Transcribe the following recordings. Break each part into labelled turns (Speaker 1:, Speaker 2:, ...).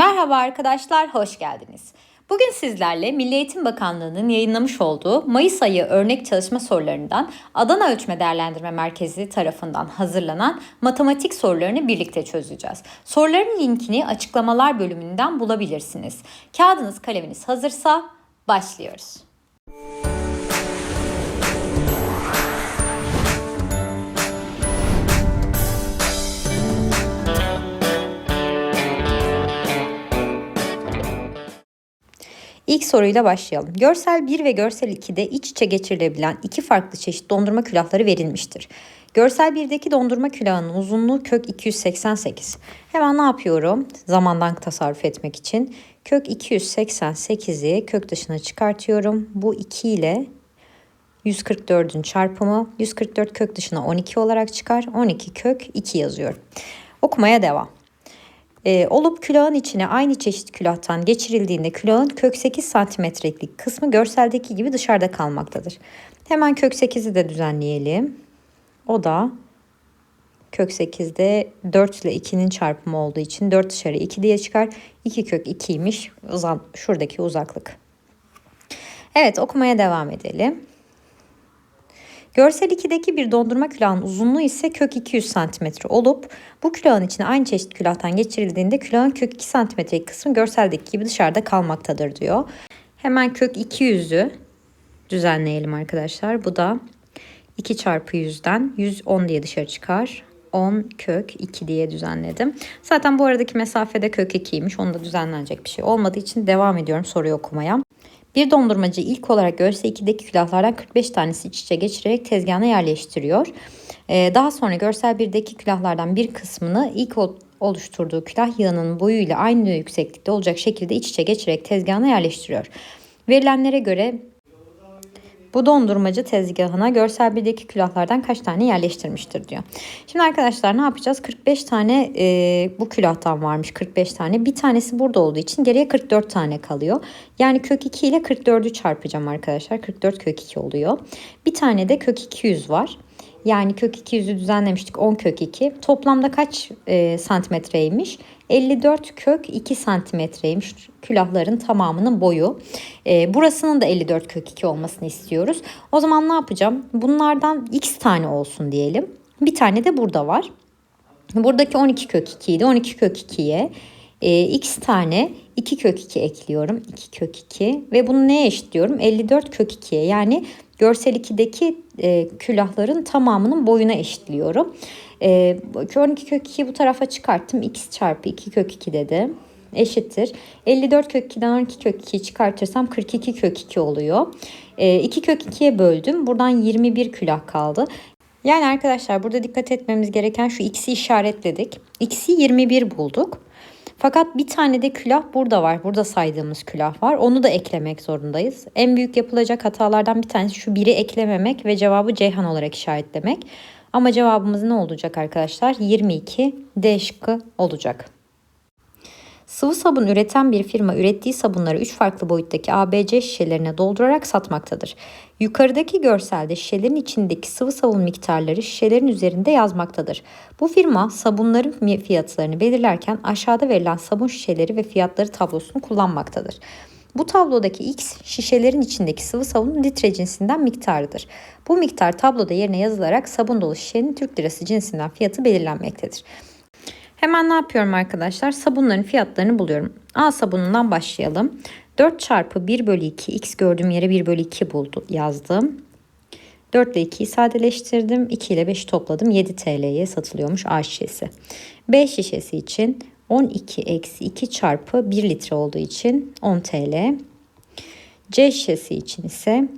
Speaker 1: Merhaba arkadaşlar, hoş geldiniz. Bugün sizlerle Milli Eğitim Bakanlığı'nın yayınlamış olduğu Mayıs ayı örnek çalışma sorularından Adana Ölçme Değerlendirme Merkezi tarafından hazırlanan matematik sorularını birlikte çözeceğiz. Soruların linkini açıklamalar bölümünden bulabilirsiniz. Kağıdınız kaleminiz hazırsa başlıyoruz. İlk soruyla başlayalım. Görsel 1 ve görsel 2'de iç içe geçirilebilen iki farklı çeşit dondurma külahları verilmiştir. Görsel 1'deki dondurma külahının uzunluğu kök 288. Hemen ne yapıyorum? Zamandan tasarruf etmek için. Kök 288'i kök dışına çıkartıyorum. Bu 2 ile 144'ün çarpımı 144 kök dışına 12 olarak çıkar. 12 kök 2 yazıyorum. Okumaya devam. E, olup külahın içine aynı çeşit külahtan geçirildiğinde külahın kök 8 santimetrelik kısmı görseldeki gibi dışarıda kalmaktadır. Hemen kök 8'i de düzenleyelim. O da kök 8'de 4 ile 2'nin çarpımı olduğu için 4 dışarı 2 diye çıkar. 2 kök 2'ymiş uzan, şuradaki uzaklık. Evet okumaya devam edelim. Görsel 2'deki bir dondurma külahının uzunluğu ise kök 200 cm olup bu külahın içine aynı çeşit külahtan geçirildiğinde külahın kök 2 cm'lik kısmı görseldeki gibi dışarıda kalmaktadır diyor. Hemen kök 200'ü düzenleyelim arkadaşlar. Bu da 2 çarpı 100'den 110 diye dışarı çıkar. 10 kök 2 diye düzenledim. Zaten bu aradaki mesafede kök 2'ymiş. Onu da düzenlenecek bir şey olmadığı için devam ediyorum soruyu okumaya. Bir dondurmacı ilk olarak görsel 2'deki külahlardan 45 tanesi iç içe geçirerek tezgahına yerleştiriyor. Ee, daha sonra görsel 1'deki külahlardan bir kısmını ilk oluşturduğu külah yığının boyuyla aynı yükseklikte olacak şekilde iç içe geçirerek tezgahına yerleştiriyor. Verilenlere göre bu dondurmacı tezgahına görsel birdeki külahlardan kaç tane yerleştirmiştir diyor. Şimdi arkadaşlar ne yapacağız? 45 tane e, bu külahtan varmış 45 tane. Bir tanesi burada olduğu için geriye 44 tane kalıyor. Yani kök 2 ile 44'ü çarpacağım arkadaşlar. 44 kök 2 oluyor. Bir tane de kök 200 var. Yani kök 200'ü düzenlemiştik 10 kök 2. Toplamda kaç e, santimetreymiş? 54 kök 2 santimetreymiş külahların tamamının boyu. E, burasının da 54 kök 2 olmasını istiyoruz. O zaman ne yapacağım? Bunlardan x tane olsun diyelim. Bir tane de burada var. Buradaki 12 kök 2 idi. 12 kök 2'ye e, x tane 2 kök 2 ekliyorum. 2 kök 2 ve bunu neye eşitliyorum? 54 kök 2'ye yani görsel 2'deki e, külahların tamamının boyuna eşitliyorum. E, 12 kök 2'yi bu tarafa çıkarttım. x çarpı 2 kök 2 dedi. Eşittir. 54 kök 2'den 12 kök 2'yi çıkartırsam 42 kök 2 oluyor. E, 2 kök 2'ye böldüm. Buradan 21 külah kaldı. Yani arkadaşlar burada dikkat etmemiz gereken şu x'i işaretledik. x'i 21 bulduk. Fakat bir tane de külah burada var. Burada saydığımız külah var. Onu da eklemek zorundayız. En büyük yapılacak hatalardan bir tanesi şu biri eklememek ve cevabı Ceyhan olarak işaretlemek. Ama cevabımız ne olacak arkadaşlar? 22 D şıkkı olacak. Sıvı sabun üreten bir firma ürettiği sabunları 3 farklı boyuttaki ABC şişelerine doldurarak satmaktadır. Yukarıdaki görselde şişelerin içindeki sıvı sabun miktarları şişelerin üzerinde yazmaktadır. Bu firma sabunların fiyatlarını belirlerken aşağıda verilen sabun şişeleri ve fiyatları tablosunu kullanmaktadır. Bu tablodaki X şişelerin içindeki sıvı sabunun litre cinsinden miktarıdır. Bu miktar tabloda yerine yazılarak sabun dolu şişenin Türk lirası cinsinden fiyatı belirlenmektedir. Hemen ne yapıyorum arkadaşlar? Sabunların fiyatlarını buluyorum. A sabunundan başlayalım. 4 çarpı 1 bölü 2 x gördüğüm yere 1 bölü 2 buldu, yazdım. 4 ile 2'yi sadeleştirdim. 2 ile 5'i topladım. 7 TL'ye satılıyormuş A şişesi. B şişesi için 12 eksi 2 çarpı 1 litre olduğu için 10 TL. C şişesi için ise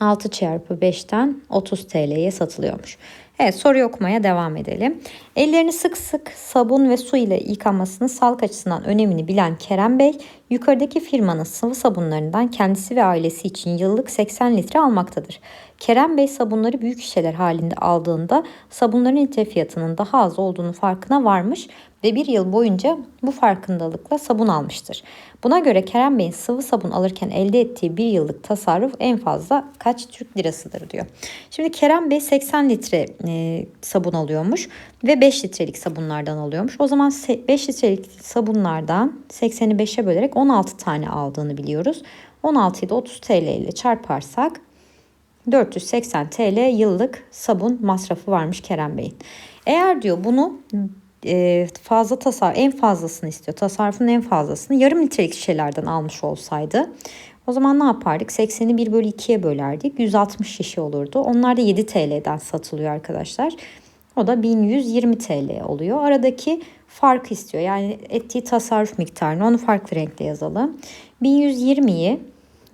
Speaker 1: 6 çarpı 5'ten 30 TL'ye satılıyormuş. Evet soruyu okumaya devam edelim. Ellerini sık sık sabun ve su ile yıkanmasının sağlık açısından önemini bilen Kerem Bey, yukarıdaki firmanın sıvı sabunlarından kendisi ve ailesi için yıllık 80 litre almaktadır. Kerem Bey sabunları büyük şişeler halinde aldığında sabunların litre fiyatının daha az olduğunu farkına varmış ve bir yıl boyunca bu farkındalıkla sabun almıştır. Buna göre Kerem Bey'in sıvı sabun alırken elde ettiği bir yıllık tasarruf en fazla kaç Türk lirasıdır diyor. Şimdi Kerem Bey 80 litre e, sabun alıyormuş ve 5 litrelik sabunlardan alıyormuş. O zaman 5 litrelik sabunlardan 80'i 5'e bölerek 16 tane aldığını biliyoruz. 16'yı da 30 TL ile çarparsak 480 TL yıllık sabun masrafı varmış Kerem Bey'in. Eğer diyor bunu e, fazla tasar en fazlasını istiyor. Tasarrufun en fazlasını yarım litrelik şişelerden almış olsaydı o zaman ne yapardık? 80'i 1 bölü 2'ye bölerdik. 160 şişe olurdu. Onlar da 7 TL'den satılıyor arkadaşlar. O da 1120 TL oluyor. Aradaki fark istiyor. Yani ettiği tasarruf miktarını onu farklı renkle yazalım. 1120'yi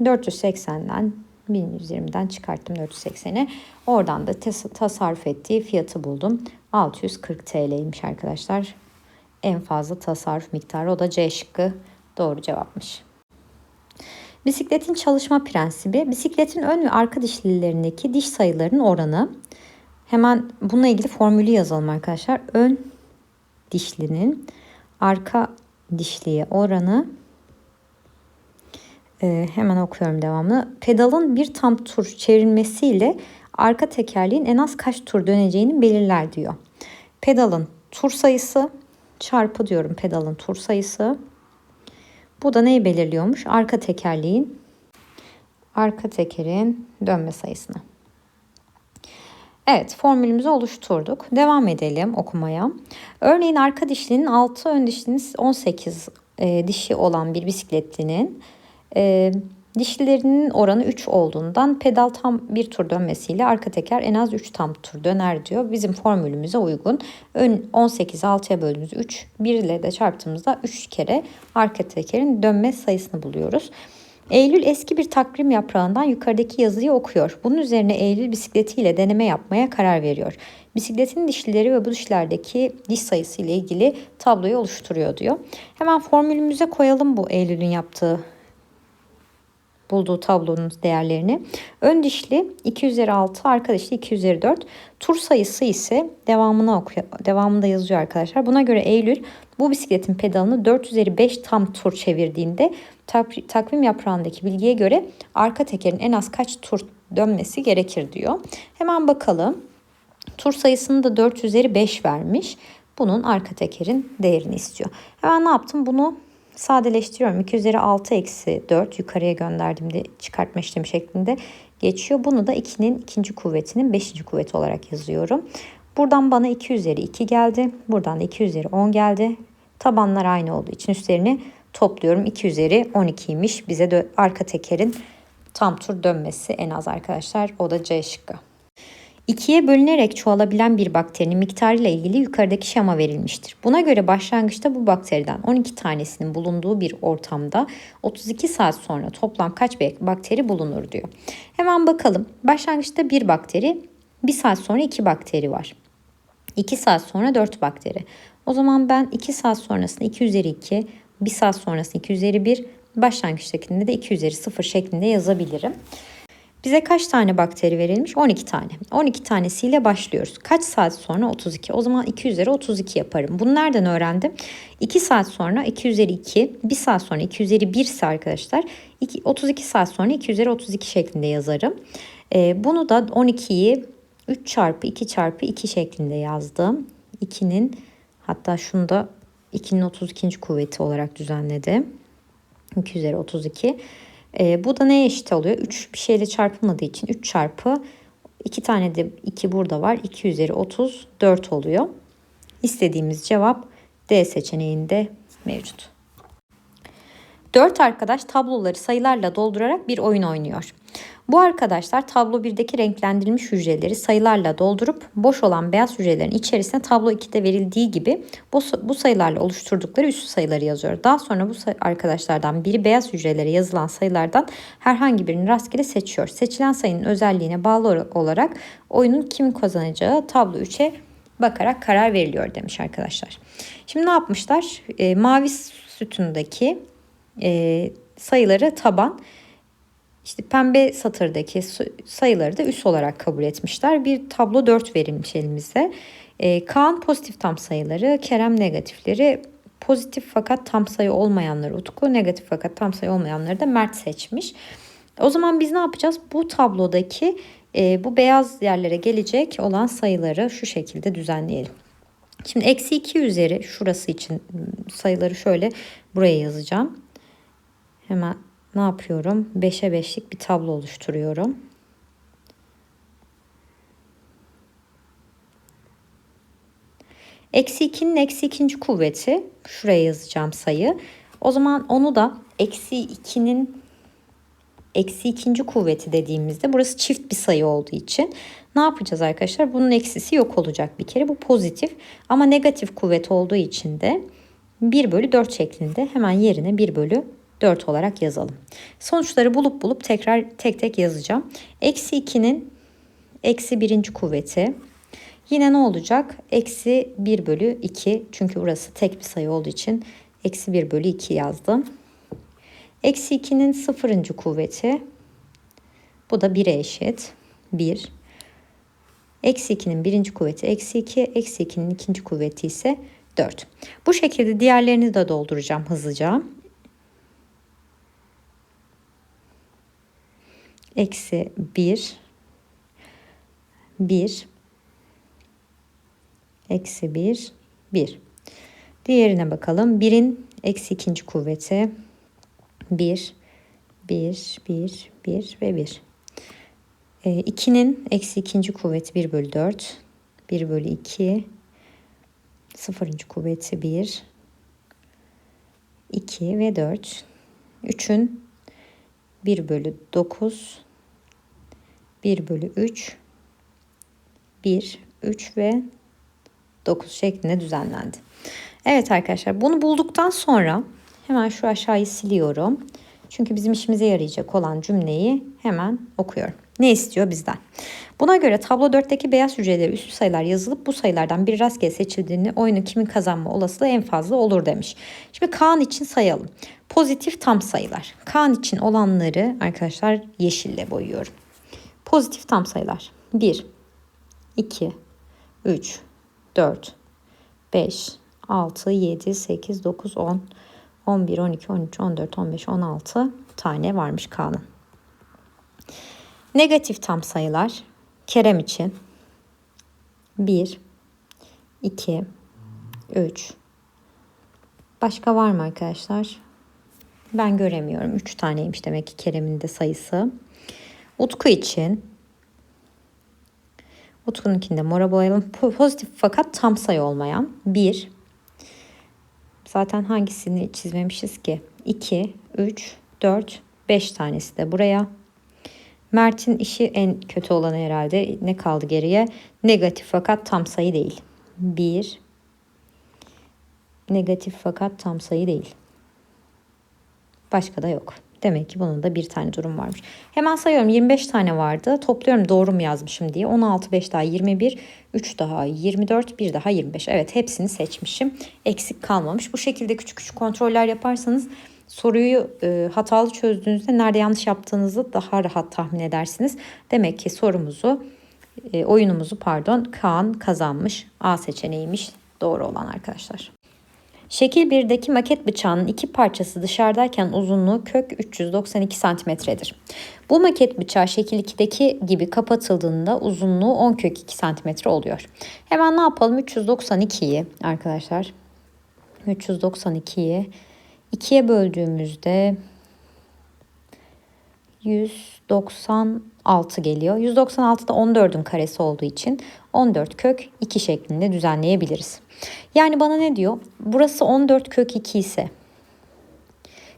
Speaker 1: 480'den 1120'den çıkarttım 480'e. Oradan da tasarruf ettiği fiyatı buldum. 640 TL'ymiş arkadaşlar. En fazla tasarruf miktarı o da C şıkkı doğru cevapmış. Bisikletin çalışma prensibi bisikletin ön ve arka dişlilerindeki diş sayılarının oranı. Hemen bununla ilgili formülü yazalım arkadaşlar. Ön dişlinin arka dişliye oranı ee, hemen okuyorum devamlı. Pedalın bir tam tur çevrilmesiyle arka tekerleğin en az kaç tur döneceğini belirler diyor. Pedalın tur sayısı çarpı diyorum pedalın tur sayısı. Bu da neyi belirliyormuş? Arka tekerleğin arka tekerin dönme sayısını. Evet formülümüzü oluşturduk. Devam edelim okumaya. Örneğin arka dişlinin 6 ön dişlinin 18 e, dişi olan bir bisikletlinin e, dişlilerinin oranı 3 olduğundan pedal tam bir tur dönmesiyle arka teker en az 3 tam tur döner diyor. Bizim formülümüze uygun. Ön 18 6'ya böldüğümüz 3 1 ile de çarptığımızda 3 kere arka tekerin dönme sayısını buluyoruz. Eylül eski bir takvim yaprağından yukarıdaki yazıyı okuyor. Bunun üzerine Eylül bisikletiyle deneme yapmaya karar veriyor. Bisikletin dişlileri ve bu dişlerdeki diş sayısı ile ilgili tabloyu oluşturuyor diyor. Hemen formülümüze koyalım bu Eylül'ün yaptığı bulduğu tablonun değerlerini. Ön dişli 2 üzeri 6, arka dişli 2 üzeri 4. Tur sayısı ise devamını okuyor, devamında yazıyor arkadaşlar. Buna göre Eylül bu bisikletin pedalını 4 üzeri 5 tam tur çevirdiğinde tak, takvim yaprağındaki bilgiye göre arka tekerin en az kaç tur dönmesi gerekir diyor. Hemen bakalım. Tur sayısını da 4 üzeri 5 vermiş. Bunun arka tekerin değerini istiyor. Hemen ne yaptım? Bunu sadeleştiriyorum. 2 üzeri 6 eksi 4 yukarıya gönderdiğimde çıkartma işlemi şeklinde geçiyor. Bunu da 2'nin ikinci kuvvetinin 5. kuvveti olarak yazıyorum. Buradan bana 2 üzeri 2 geldi. Buradan da 2 üzeri 10 geldi. Tabanlar aynı olduğu için üstlerini topluyorum. 2 üzeri 12'ymiş. Bize de arka tekerin tam tur dönmesi en az arkadaşlar. O da C şıkkı. İkiye bölünerek çoğalabilen bir bakterinin miktarı ile ilgili yukarıdaki şema verilmiştir. Buna göre başlangıçta bu bakteriden 12 tanesinin bulunduğu bir ortamda 32 saat sonra toplam kaç bakteri bulunur diyor. Hemen bakalım. Başlangıçta bir bakteri, bir saat sonra iki bakteri var. 2 saat sonra 4 bakteri. O zaman ben 2 saat sonrasında 2 üzeri 2, 1 saat sonrasında 2 üzeri 1, başlangıçtakinde de 2 üzeri 0 şeklinde yazabilirim. Bize kaç tane bakteri verilmiş? 12 tane. 12 tanesiyle başlıyoruz. Kaç saat sonra? 32. O zaman 2 üzeri 32 yaparım. Bunu nereden öğrendim? 2 saat sonra 2 üzeri 2, 1 saat sonra 2 üzeri 1 ise arkadaşlar 2, 32 saat sonra 2 üzeri 32 şeklinde yazarım. Ee, bunu da 12'yi 3 çarpı 2 çarpı 2 şeklinde yazdım. 2'nin hatta şunu da 2'nin 32. kuvveti olarak düzenledim. 2 üzeri 32. E, bu da neye eşit oluyor? 3 bir şeyle çarpılmadığı için 3 çarpı 2 tane de 2 burada var. 2 üzeri 34 oluyor. İstediğimiz cevap D seçeneğinde mevcut. 4 arkadaş tabloları sayılarla doldurarak bir oyun oynuyor. Bu arkadaşlar tablo 1'deki renklendirilmiş hücreleri sayılarla doldurup boş olan beyaz hücrelerin içerisine tablo 2'de verildiği gibi bu, bu sayılarla oluşturdukları üssü sayıları yazıyor. Daha sonra bu arkadaşlardan biri beyaz hücrelere yazılan sayılardan herhangi birini rastgele seçiyor. Seçilen sayının özelliğine bağlı olarak oyunun kim kazanacağı tablo 3'e bakarak karar veriliyor demiş arkadaşlar. Şimdi ne yapmışlar? E, mavi sütundaki e, sayıları taban işte pembe satırdaki sayıları da üs olarak kabul etmişler. Bir tablo 4 verilmiş elimize. E, Kaan pozitif tam sayıları, Kerem negatifleri, pozitif fakat tam sayı olmayanları Utku, negatif fakat tam sayı olmayanları da Mert seçmiş. O zaman biz ne yapacağız? Bu tablodaki e, bu beyaz yerlere gelecek olan sayıları şu şekilde düzenleyelim. Şimdi eksi 2 üzeri şurası için sayıları şöyle buraya yazacağım. Hemen ne yapıyorum? 5'e 5'lik bir tablo oluşturuyorum. Eksi 2'nin eksi ikinci kuvveti. Şuraya yazacağım sayı. O zaman onu da eksi 2'nin eksi ikinci kuvveti dediğimizde burası çift bir sayı olduğu için ne yapacağız arkadaşlar? Bunun eksisi yok olacak bir kere. Bu pozitif ama negatif kuvvet olduğu için de 1 bölü 4 şeklinde hemen yerine 1 bölü 4 olarak yazalım. Sonuçları bulup bulup tekrar tek tek yazacağım. Eksi 2'nin eksi birinci kuvveti. Yine ne olacak? Eksi 1 bölü 2. Çünkü burası tek bir sayı olduğu için eksi 1 bölü 2 yazdım. Eksi 2'nin sıfırıncı kuvveti. Bu da 1'e eşit. 1. Eksi 2'nin birinci kuvveti eksi 2. Eksi 2'nin ikinci kuvveti ise 4. Bu şekilde diğerlerini de dolduracağım hızlıca. Eksi 1. 1. Eksi 1. 1. Diğerine bakalım. 1'in eksi ikinci kuvveti. 1, 1, 1, 1 ve 1. 2'nin eksi ikinci kuvveti 1 bölü 4. 1 bölü 2. Sıfırıncı kuvveti 1. 2 ve 4. 3'ün 1 bölü 9. 1 bölü 3. 1, 3 ve 9 şeklinde düzenlendi. Evet arkadaşlar bunu bulduktan sonra Hemen şu aşağıyı siliyorum. Çünkü bizim işimize yarayacak olan cümleyi hemen okuyorum. Ne istiyor bizden? Buna göre tablo 4'teki beyaz hücreleri üstü sayılar yazılıp bu sayılardan bir rastgele seçildiğini oyunu kimin kazanma olasılığı en fazla olur demiş. Şimdi Kaan için sayalım. Pozitif tam sayılar. Kaan için olanları arkadaşlar yeşille boyuyorum. Pozitif tam sayılar. 1, 2, 3, 4, 5, 6, 7, 8, 9, 10, 11, 12, 13, 14, 15, 16 tane varmış K'nın. Negatif tam sayılar Kerem için 1, 2, 3. Başka var mı arkadaşlar? Ben göremiyorum. 3 taneymiş demek ki Kerem'in de sayısı. Utku için Utku'nunkinde mora boyayalım. Pozitif fakat tam sayı olmayan 1, Zaten hangisini çizmemişiz ki? 2, 3, 4, 5 tanesi de buraya. Mert'in işi en kötü olanı herhalde. Ne kaldı geriye? Negatif fakat tam sayı değil. 1 Negatif fakat tam sayı değil. Başka da yok. Demek ki bunun da bir tane durum varmış. Hemen sayıyorum 25 tane vardı. Topluyorum doğru mu yazmışım diye. 16, 5 daha 21, 3 daha 24, 1 daha 25. Evet hepsini seçmişim. Eksik kalmamış. Bu şekilde küçük küçük kontroller yaparsanız soruyu e, hatalı çözdüğünüzde nerede yanlış yaptığınızı daha rahat tahmin edersiniz. Demek ki sorumuzu, e, oyunumuzu pardon Kaan kazanmış. A seçeneğiymiş doğru olan arkadaşlar. Şekil 1'deki maket bıçağının iki parçası dışarıdayken uzunluğu kök 392 santimetredir. Bu maket bıçağı şekil 2'deki gibi kapatıldığında uzunluğu 10 kök 2 santimetre oluyor. Hemen ne yapalım? 392'yi arkadaşlar. 392'yi 2'ye böldüğümüzde 196 geliyor. 196 da 14'ün karesi olduğu için 14 kök 2 şeklinde düzenleyebiliriz. Yani bana ne diyor? Burası 14 kök 2 ise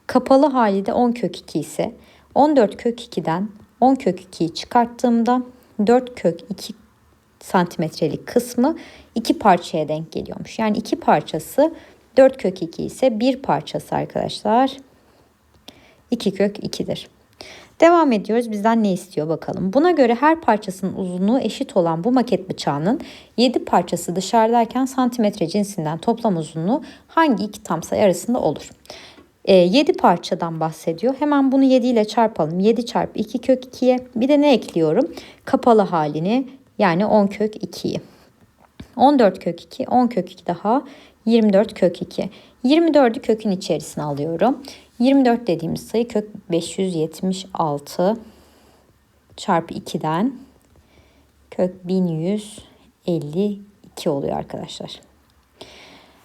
Speaker 1: kapalı hali de 10 kök 2 ise 14 kök 2'den 10 kök 2'yi çıkarttığımda 4 kök 2 santimetrelik kısmı iki parçaya denk geliyormuş. Yani iki parçası 4 kök 2 ise bir parçası arkadaşlar 2 kök 2'dir. Devam ediyoruz. Bizden ne istiyor bakalım. Buna göre her parçasının uzunluğu eşit olan bu maket bıçağının 7 parçası dışarıdayken santimetre cinsinden toplam uzunluğu hangi iki tam sayı arasında olur? E, 7 parçadan bahsediyor. Hemen bunu 7 ile çarpalım. 7 çarpı 2 kök 2'ye bir de ne ekliyorum? Kapalı halini yani 10 kök 2'yi. 14 kök 2, 10 kök 2 daha 24 kök 2. 24'ü kökün içerisine alıyorum. 24 dediğimiz sayı kök 576 çarpı 2'den kök 1152 oluyor arkadaşlar.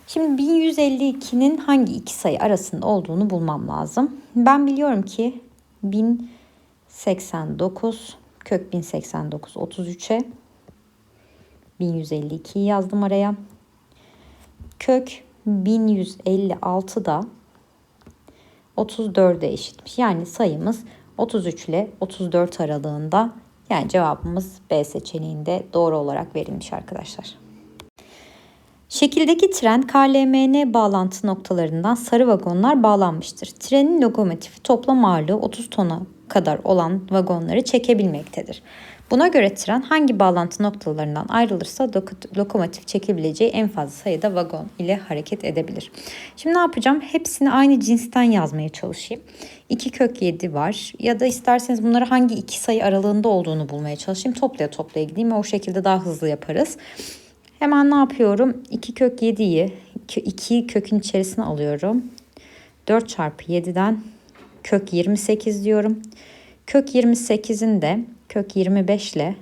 Speaker 1: Şimdi 1152'nin hangi iki sayı arasında olduğunu bulmam lazım. Ben biliyorum ki 1089 kök 1089 33'e 1152'yi yazdım araya. Kök 1156 da 34'e eşitmiş. Yani sayımız 33 ile 34 aralığında. Yani cevabımız B seçeneğinde doğru olarak verilmiş arkadaşlar. Şekildeki tren KLMN bağlantı noktalarından sarı vagonlar bağlanmıştır. Trenin lokomotifi toplam ağırlığı 30 tona kadar olan vagonları çekebilmektedir. Buna göre tren hangi bağlantı noktalarından ayrılırsa lokomotif çekebileceği en fazla sayıda vagon ile hareket edebilir. Şimdi ne yapacağım? Hepsini aynı cinsten yazmaya çalışayım. 2 kök 7 var ya da isterseniz bunları hangi iki sayı aralığında olduğunu bulmaya çalışayım. Toplaya toplaya gideyim ve o şekilde daha hızlı yaparız. Hemen ne yapıyorum? 2 kök 7'yi 2 kökün içerisine alıyorum. 4 çarpı 7'den kök 28 diyorum. Kök 28'in de kök 25 ile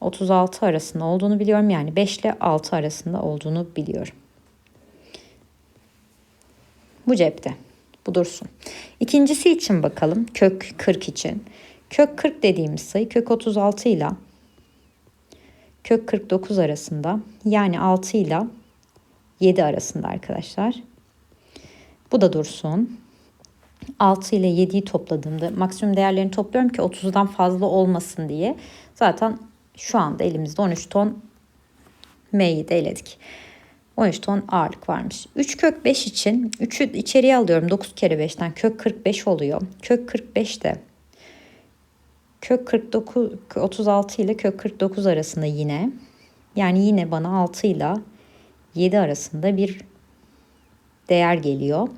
Speaker 1: 36 arasında olduğunu biliyorum. Yani 5 ile 6 arasında olduğunu biliyorum. Bu cepte. Bu dursun. İkincisi için bakalım. Kök 40 için. Kök 40 dediğimiz sayı kök 36 ile kök 49 arasında. Yani 6 ile 7 arasında arkadaşlar. Bu da dursun. 6 ile 7'yi topladığımda maksimum değerlerini topluyorum ki 30'dan fazla olmasın diye. Zaten şu anda elimizde 13 ton M'yi de eledik. 13 ton ağırlık varmış. 3 kök 5 için 3'ü içeriye alıyorum. 9 kere 5'ten kök 45 oluyor. Kök 45 de kök 49 36 ile kök 49 arasında yine. Yani yine bana 6 ile 7 arasında bir değer geliyor.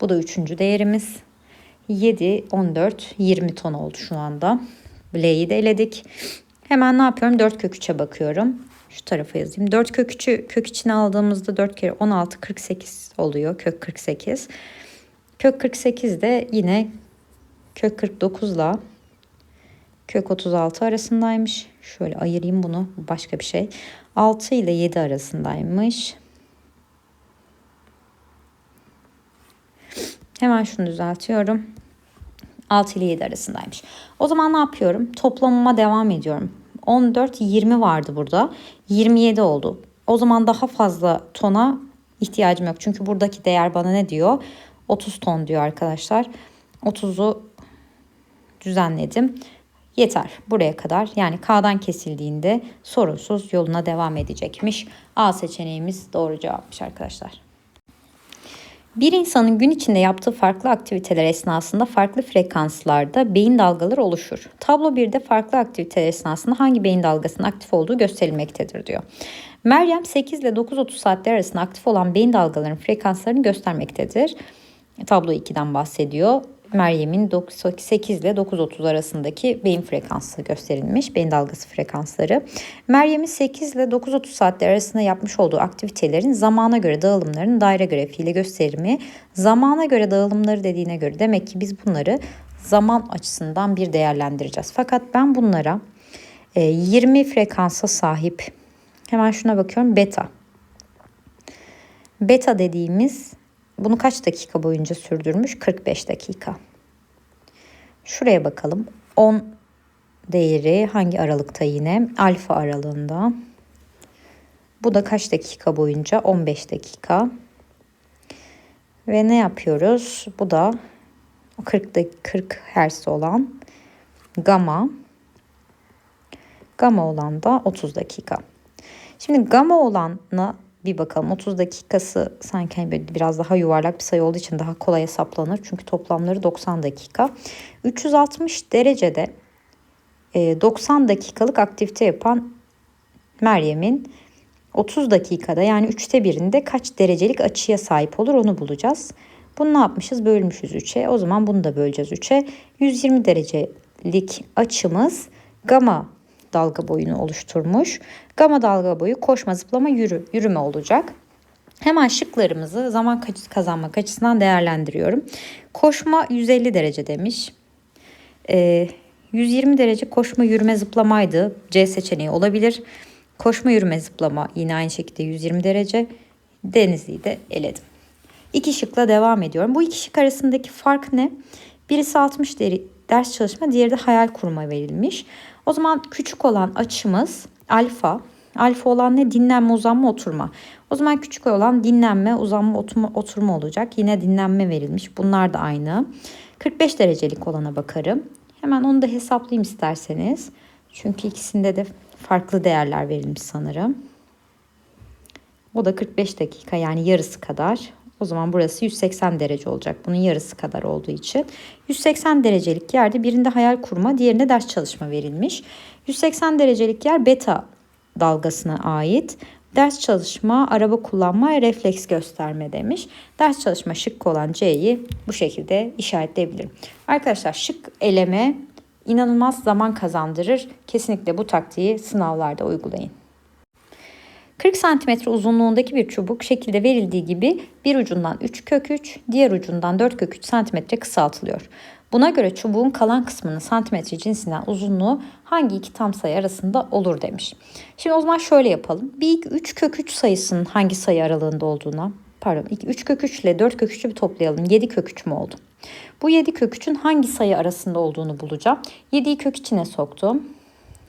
Speaker 1: Bu da üçüncü değerimiz. 7, 14, 20 ton oldu şu anda. L'yi de eledik. Hemen ne yapıyorum? 4 kök 3'e bakıyorum. Şu tarafa yazayım. 4 kök 3'ü kök içine aldığımızda 4 kere 16, 48 oluyor. Kök 48. Kök 48 de yine kök 49 ile kök 36 arasındaymış. Şöyle ayırayım bunu. Başka bir şey. 6 ile 7 arasındaymış. Hemen şunu düzeltiyorum. 6 ile 7 arasındaymış. O zaman ne yapıyorum? Toplamıma devam ediyorum. 14, 20 vardı burada. 27 oldu. O zaman daha fazla tona ihtiyacım yok. Çünkü buradaki değer bana ne diyor? 30 ton diyor arkadaşlar. 30'u düzenledim. Yeter buraya kadar. Yani K'dan kesildiğinde sorunsuz yoluna devam edecekmiş. A seçeneğimiz doğru cevapmış arkadaşlar. Bir insanın gün içinde yaptığı farklı aktiviteler esnasında farklı frekanslarda beyin dalgaları oluşur. Tablo 1'de farklı aktiviteler esnasında hangi beyin dalgasının aktif olduğu gösterilmektedir diyor. Meryem 8 ile 9.30 saatler arasında aktif olan beyin dalgalarının frekanslarını göstermektedir. Tablo 2'den bahsediyor. Meryem'in 8 ile 9.30 arasındaki beyin frekansı gösterilmiş. Beyin dalgası frekansları. Meryem'in 8 ile 9.30 saatler arasında yapmış olduğu aktivitelerin zamana göre dağılımlarının daire grafiğiyle gösterimi. Zamana göre dağılımları dediğine göre demek ki biz bunları zaman açısından bir değerlendireceğiz. Fakat ben bunlara 20 e, frekansa sahip hemen şuna bakıyorum beta. Beta dediğimiz bunu kaç dakika boyunca sürdürmüş? 45 dakika. Şuraya bakalım. 10 değeri hangi aralıkta yine? Alfa aralığında. Bu da kaç dakika boyunca? 15 dakika. Ve ne yapıyoruz? Bu da 40 40 Hz olan gamma. Gamma olan da 30 dakika. Şimdi gamma olanı bir bakalım. 30 dakikası sanki hani biraz daha yuvarlak bir sayı olduğu için daha kolay hesaplanır. Çünkü toplamları 90 dakika. 360 derecede 90 e, dakikalık aktivite yapan Meryem'in 30 dakikada yani 3'te birinde kaç derecelik açıya sahip olur onu bulacağız. Bunu ne yapmışız? Bölmüşüz 3'e. O zaman bunu da böleceğiz 3'e. 120 derecelik açımız gamma dalga boyunu oluşturmuş. Gama dalga boyu koşma, zıplama, yürü, yürüme olacak. Hemen şıklarımızı zaman kazanmak açısından değerlendiriyorum. Koşma 150 derece demiş. Ee, 120 derece koşma, yürüme, zıplamaydı. C seçeneği olabilir. Koşma, yürüme, zıplama yine aynı şekilde 120 derece. Denizli'yi de eledim. İki şıkla devam ediyorum. Bu iki şık arasındaki fark ne? Birisi 60 deri, ders çalışma, diğeri de hayal kurma verilmiş. O zaman küçük olan açımız alfa. Alfa olan ne? Dinlenme, uzanma, oturma. O zaman küçük olan dinlenme, uzanma, oturma, oturma olacak. Yine dinlenme verilmiş. Bunlar da aynı. 45 derecelik olana bakarım. Hemen onu da hesaplayayım isterseniz. Çünkü ikisinde de farklı değerler verilmiş sanırım. O da 45 dakika yani yarısı kadar. O zaman burası 180 derece olacak. Bunun yarısı kadar olduğu için. 180 derecelik yerde birinde hayal kurma, diğerinde ders çalışma verilmiş. 180 derecelik yer beta dalgasına ait. Ders çalışma, araba kullanma, refleks gösterme demiş. Ders çalışma şık olan C'yi bu şekilde işaretleyebilirim. Arkadaşlar şık eleme inanılmaz zaman kazandırır. Kesinlikle bu taktiği sınavlarda uygulayın. 40 cm uzunluğundaki bir çubuk şekilde verildiği gibi bir ucundan 3 kök 3, diğer ucundan 4 kök 3 cm kısaltılıyor. Buna göre çubuğun kalan kısmının santimetre cinsinden uzunluğu hangi iki tam sayı arasında olur demiş. Şimdi o zaman şöyle yapalım. Bir ilk 3 kök 3 sayısının hangi sayı aralığında olduğuna pardon 3 kök 3 ile 4 kök 3'ü bir toplayalım. 7 kök 3 mü oldu? Bu 7 kök 3'ün hangi sayı arasında olduğunu bulacağım. 7'yi kök içine soktum.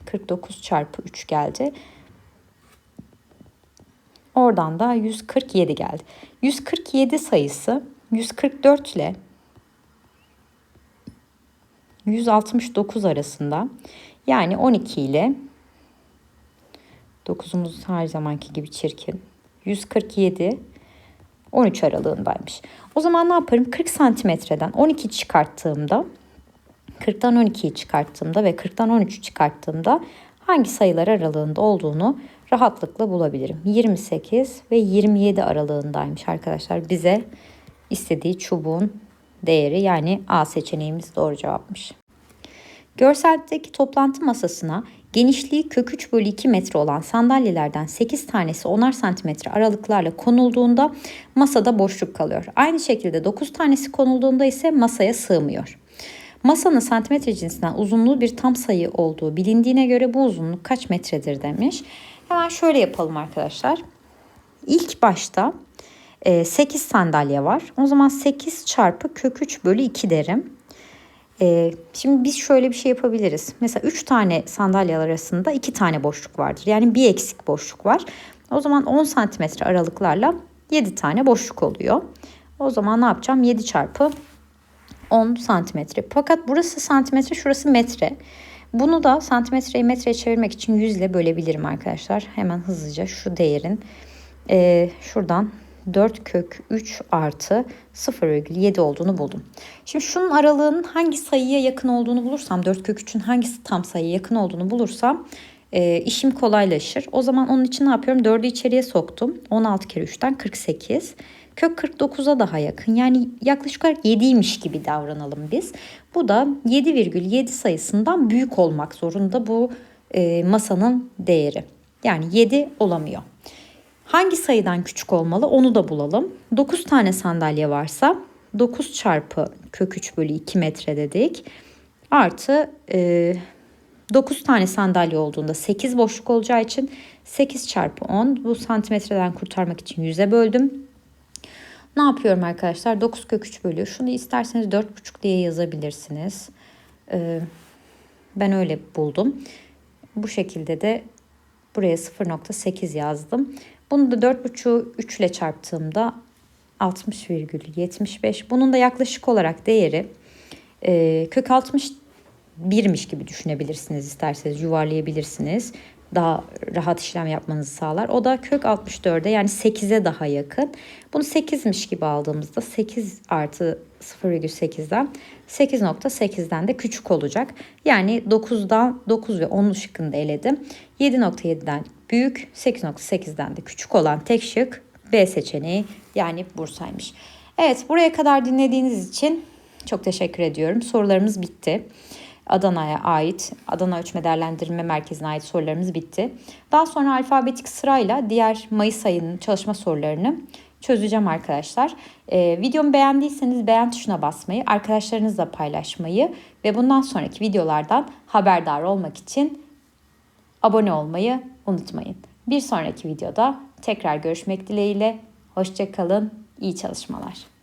Speaker 1: 49 çarpı 3 geldi. Oradan da 147 geldi. 147 sayısı 144 ile 169 arasında yani 12 ile 9'umuz her zamanki gibi çirkin. 147 13 aralığındaymış. O zaman ne yaparım? 40 santimetreden 12 çıkarttığımda 40'tan 12'yi çıkarttığımda ve 40'tan 13'ü çıkarttığımda hangi sayılar aralığında olduğunu rahatlıkla bulabilirim. 28 ve 27 aralığındaymış arkadaşlar. Bize istediği çubuğun değeri yani A seçeneğimiz doğru cevapmış. Görseldeki toplantı masasına genişliği kök 3 bölü 2 metre olan sandalyelerden 8 tanesi 10'ar santimetre aralıklarla konulduğunda masada boşluk kalıyor. Aynı şekilde 9 tanesi konulduğunda ise masaya sığmıyor. Masanın santimetre cinsinden uzunluğu bir tam sayı olduğu bilindiğine göre bu uzunluk kaç metredir demiş. Hemen şöyle yapalım arkadaşlar. İlk başta 8 e, sandalye var. O zaman 8 çarpı kök 3 bölü 2 derim. E, şimdi biz şöyle bir şey yapabiliriz. Mesela 3 tane sandalye arasında 2 tane boşluk vardır. Yani bir eksik boşluk var. O zaman 10 santimetre aralıklarla 7 tane boşluk oluyor. O zaman ne yapacağım? 7 çarpı 10 santimetre. Fakat burası santimetre, şurası metre. Bunu da santimetreyi metreye çevirmek için 100 ile bölebilirim arkadaşlar. Hemen hızlıca şu değerin e, şuradan 4 kök 3 artı 0,7 olduğunu buldum. Şimdi şunun aralığının hangi sayıya yakın olduğunu bulursam 4 kök 3'ün hangisi tam sayıya yakın olduğunu bulursam e, işim kolaylaşır. O zaman onun için ne yapıyorum? 4'ü içeriye soktum. 16 kere 3'ten 48. Kök 49'a daha yakın. Yani yaklaşık olarak 7'ymiş gibi davranalım biz. Bu da 7,7 sayısından büyük olmak zorunda bu e, masanın değeri. Yani 7 olamıyor. Hangi sayıdan küçük olmalı onu da bulalım. 9 tane sandalye varsa 9 çarpı kök 3 bölü 2 metre dedik. Artı e, 9 tane sandalye olduğunda 8 boşluk olacağı için 8 çarpı 10 bu santimetreden kurtarmak için 100'e böldüm. Ne yapıyorum arkadaşlar? 9 kök 3 bölü. Şunu isterseniz 4,5 diye yazabilirsiniz. Ee, ben öyle buldum. Bu şekilde de buraya 0.8 yazdım. Bunu da 4,5'u 3 ile çarptığımda 60,75. Bunun da yaklaşık olarak değeri e, kök 60 birmiş gibi düşünebilirsiniz isterseniz yuvarlayabilirsiniz daha rahat işlem yapmanızı sağlar. O da kök 64'e yani 8'e daha yakın. Bunu 8'miş gibi aldığımızda 8 artı 0,8'den 8.8'den de küçük olacak. Yani 9'dan 9 ve 10'lu şıkkını da eledim. 7.7'den büyük 8.8'den de küçük olan tek şık B seçeneği yani Bursa'ymış. Evet buraya kadar dinlediğiniz için çok teşekkür ediyorum. Sorularımız bitti. Adana'ya ait, Adana Ölçme Değerlendirme Merkezi'ne ait sorularımız bitti. Daha sonra alfabetik sırayla diğer Mayıs ayının çalışma sorularını çözeceğim arkadaşlar. Ee, videomu beğendiyseniz beğen tuşuna basmayı, arkadaşlarınızla paylaşmayı ve bundan sonraki videolardan haberdar olmak için abone olmayı unutmayın. Bir sonraki videoda tekrar görüşmek dileğiyle. Hoşçakalın, iyi çalışmalar.